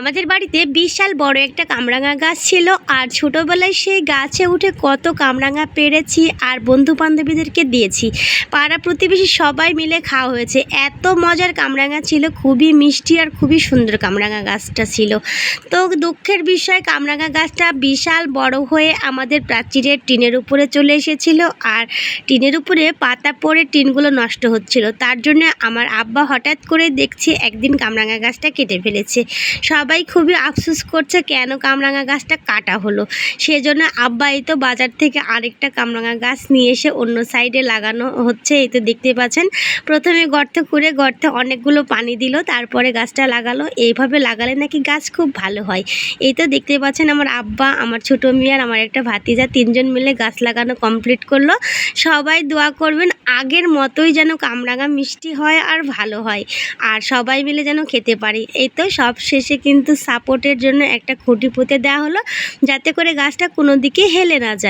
আমাদের বাড়িতে বিশাল বড় একটা কামরাঙা গাছ ছিল, আর ছোটোবেলায় সেই গাছে উঠে কত কামরাঙা পেরেছি আর বন্ধু বান্ধবীদেরকে দিয়েছি। পাড়া প্রতিবেশী সবাই মিলে খাওয়া হয়েছে। এত মজার কামরাঙা ছিল, খুবই মিষ্টি আর খুবই সুন্দর কামরাঙা গাছটা ছিল। তো দুঃখের বিষয়, কামরাঙা গাছটা বিশাল বড় হয়ে আমাদের প্রাচীরের টিনের উপরে চলে এসেছিল, আর টিনের উপরে পাতা পড়ে টিনগুলো নষ্ট হচ্ছিল। তার জন্য আমার আব্বা হঠাৎ করে দেখছি একদিন কামরাঙা গাছটা কেটে ফেলেছে। সবাই খুবই আফসোস করছে কেন কামরাঙা গাছটা কাটা হলো। সেজন্য আব্বা এই তো বাজার থেকে আরেকটা কামরাঙা গাছ নিয়ে এসে অন্য সাইডে লাগানো হচ্ছে। এই তো দেখতে পাচ্ছেন, প্রথমে গর্ত করে গর্তে অনেকগুলো পানি দিল, তারপরে গাছটা লাগালো। এইভাবে লাগালে নাকি গাছ খুব ভালো হয়। এই তো দেখতে পাচ্ছেন আমার আব্বা, আমার ছোটো মেয়ে আর আমার একটা ভাতিজা, তিনজন মিলে গাছ লাগানো কমপ্লিট করল। সবাই দোয়া করবেন আগের মতোই যেন কামরাঙা মিষ্টি হয় আর ভালো হয়, আর সবাই মিলে যেন খেতে পারি। এই তো সব শেষে কিন্তু সাপোর্টের জন্য একটা খুঁটি পুঁতে দেওয়া হলো যাতে করে গাছটা কোনো দিকে হেলে না যায়।